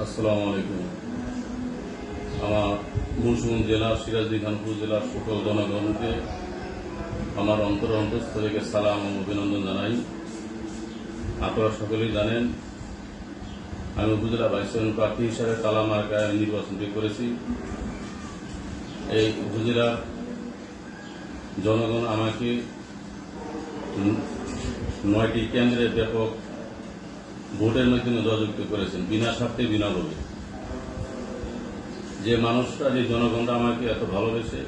আসসালামু আলাইকুম। আমার মুন্সিগঞ্জ জেলা সিরাজদি খানপুর জেলার সকল জনগণকে আমার অন্তর অন্তঃস্থ থেকে সালাম ও অভিনন্দন জানাই। আপনারা সকলেই জানেন, আমি উপজেলা ভাইসন প্রার্থী হিসাবে তালা মার্কায় নির্বাচনটি করেছি। এই উপজেলার জনগণ আমাকে নয়টি কেন্দ্রে ব্যাপক ভোটের মাধ্যমে জয়যুক্ত করেছেন, বিনা স্বার্থে, বিনা লোভে। যে মানুষরা যে জনগণরা আমাকে এত ভালোবেসে,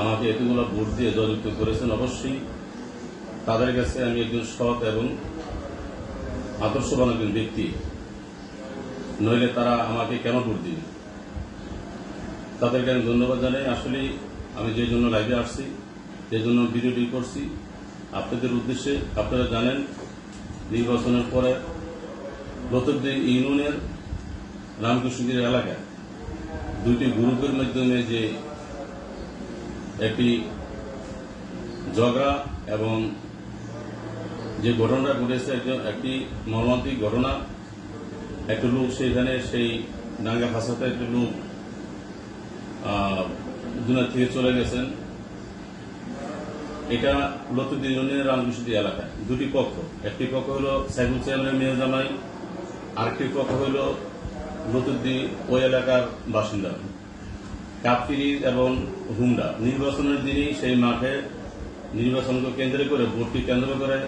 আমাকে এতগুলো ভোট দিয়ে জয়যুক্ত করেছেন, অবশ্যই তাদের কাছে আমি একজন সৎ এবং আদর্শবান একজন ব্যক্তি। নইলে তারা আমাকে কেন ভোট দিবে? তাদেরকে আমি ধন্যবাদ জানাই। আসলে আমি যে জন্য লাইভে আসছি, যে জন্য ভিডিওটি করছি, আপনাদের উদ্দেশ্যে আপনারা জানেন নির্বাচনের পরে লতবদি ইউনিয়নের রামকৃষ্ণগিরি এলাকায় দুইটি গ্রুপের মাধ্যমে যে একটি ঝগড়া এবং যে ঘটনাটা ঘটেছে একজন- একটি মর্মান্তিক ঘটনা, একটা লোক সেখানে সেই ডাঙ্গা ফাঁসাতে একটা লোক দুনিয়া থেকে চলে গেছেন। এটা লতুদ্দিন ইউনিয়নের রামকৃষ্ণী এলাকায় দুটি পক্ষ। একটি পক্ষ হলো সাইফুল চেয়ারম্যান মেয়ে জামাই, আরেকটি পক্ষ হল লতুদ্দিন ওই এলাকার বাসিন্দা। কাপকিরি এবং হুন্ডা নির্বাচনের দিনই সেই মাঠে নির্বাচনকে কেন্দ্র করে, ভোটকে কেন্দ্র করে,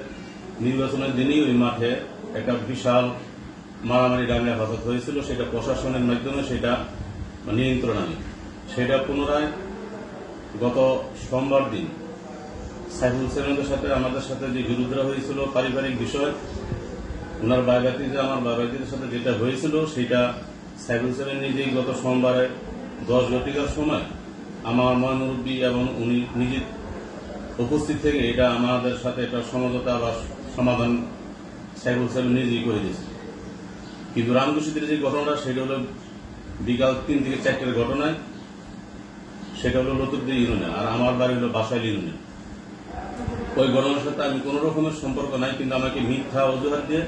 নির্বাচনের দিনই ওই মাঠে একটা বিশাল মারামারি ডাঙ্গা ফাসাদ হয়েছিল। সেটা প্রশাসনের মাধ্যমে সেটা নিয়ন্ত্রণ আনে সেটা পুনরায় গত সোমবার দিন সাইফুল সেনের সাথে আমাদের সাথে যে বিরোধরা হয়েছিল পারিবারিক বিষয়, ওনার বায়োবাতিতে আমার বায়োবাতিদের সাথে যেটা হয়েছিল, সেটা সাইফুল সেভেন নিজেই গত সোমবারে দশ ঘটিকার সময় আমার মহানুরব্বী এবং উনি নিজে উপস্থিত থেকে এটা আমাদের সাথে একটা সমঝোতা বা সমাধান সাইফুল সেভেন নিজেই করে দিয়েছে। কিন্তু রামকৃষ্ণদের যে ঘটনাটা, সেটা হলো বিকাল তিন থেকে চারটের ঘটনায়, সেটা হলো নতুন লতুদ্দি ইউনিয়ন, আর আমার বাড়ি হলো বাসাইল ইউনিয়নে। ওই ঘটনার সাথে আমি কোন রকমের সম্পর্ক নাই, কিন্তু আমাকে মিথ্যা অজুহাত দিয়ে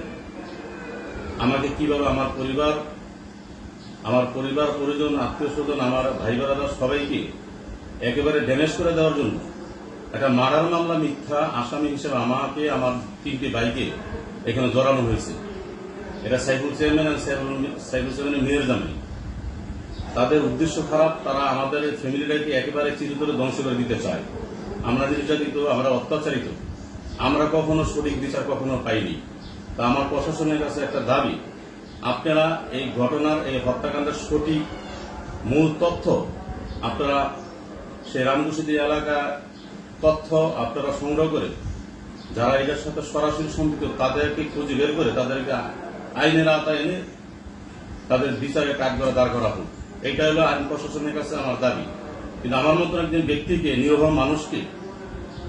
আমাকে কীভাবে আমার পরিবার আমার পরিবার, পরিজন আত্মীয় স্বজন আমার ভাই বোনেরা সবাইকে একেবারে ড্যামেজ করে দেওয়ার জন্য একটা মার্ডার মামলা মিথ্যা আসামি হিসেবে আমাকে, আমার তিনটি ভাইকে এখানে জড়ানো হয়েছে। এটা সাইফুল চেয়ারম্যান আর সাইফুল- চেয়ারম্যানের মেয়ের জামাই। তাদের উদ্দেশ্য খারাপ, তারা আমাদের ফ্যামিলিটাকে একেবারে চিরতরে ধ্বংস করে দিতে চায়। আমরা নির্যাতিত, আমরা অত্যাচারিত। আমরা কখনো সঠিক বিচার কখনো পাইনি। তা আমার প্রশাসনের কাছে একটা দাবি। আপনারা এই ঘটনার, এই হত্যাকাণ্ডের সঠিক মূল তথ্য, আপনারা সেই রামকুশিদি এলাকা তথ্য আপনারা সংগ্রহ করে, যারা এটার সাথে সরাসরি সম্পৃক্ত, তাদেরকে খুঁজে বের করে তাদেরকে আইনের আওতায় এনে তাদের বিচারে কাঠগড়া দাঁড় করা হোক এইটা হলো আইন প্রশাসনের কাছে আমার দাবি। কিন্তু আমার মতন একজন ব্যক্তিকে, নিরহ মানুষকে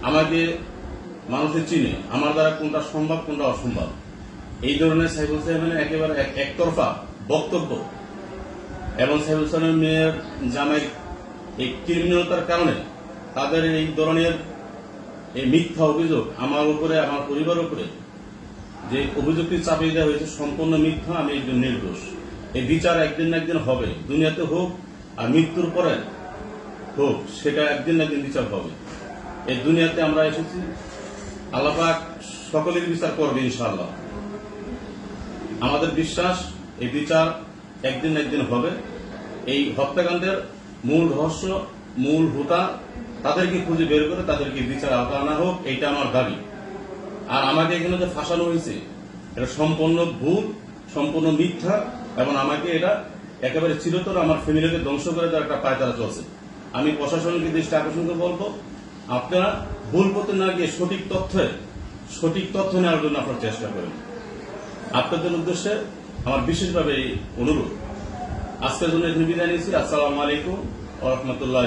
আমাকে মানুষের চিনে, আমার দ্বারা কোনটা সম্ভব, কোনটা অসম্ভব? এই ধরনের সাইফুল সাহেবের একেবারে এক- একতরফা বক্তব্য এবং সাইফুল সাহেবের মেয়ের জামাই এই ক্রিমিনালতার কারণে তাদের এই ধরনের এই মিথ্যা অভিযোগ আমার উপরে, আমার পরিবারের উপরে যে অভিযোগটি চাপিয়ে দেওয়া হয়েছে সম্পূর্ণ মিথ্যা, আমি একজন নির্দোষ। এই বিচার একদিন না একদিন হবে। দুনিয়াতে হোক আর মৃত্যুর পরে হোক, সেটা একদিন না একদিন বিচার হবে। এই দুনিয়াতে আমরা এসেছি। আল্লাপাক সকলের বিচার করবে ইনশাআল্লাহ। আমাদের বিশ্বাস, এই বিচার একদিন একদিন হবে। এই হত্যাকাণ্ডের মূল রহস্য, মূল হোতা, তাদেরকে খুঁজে বের করে তাদেরকে বিচার আওতা আনা হোক, এইটা আমার দাবি। আর আমাকে এখানে যে ফাঁসানো হয়েছে, এটা সম্পূর্ণ ভুল, সম্পূর্ণ মিথ্যা, এবং আমাকে এটা একেবারে চিরতর আমার ফ্যামিলিকে ধ্বংস করে দেওয়ার একটা পায়তারা চলছে। আমি প্রশাসনকে দৃষ্টি আকর্ষণ করে বলব, আপনারা ভুল পথে না গিয়ে সঠিক তথ্যের সঠিক তথ্য নেওয়ার জন্য আপনারা চেষ্টা করেন। আপনাদের উদ্দেশ্যে আমার বিশেষভাবে এই অনুরোধ। আজকের জন্য এখানে বিদায় নিয়েছি। আসসালামু আলাইকুম ও রহমতুল্লাহ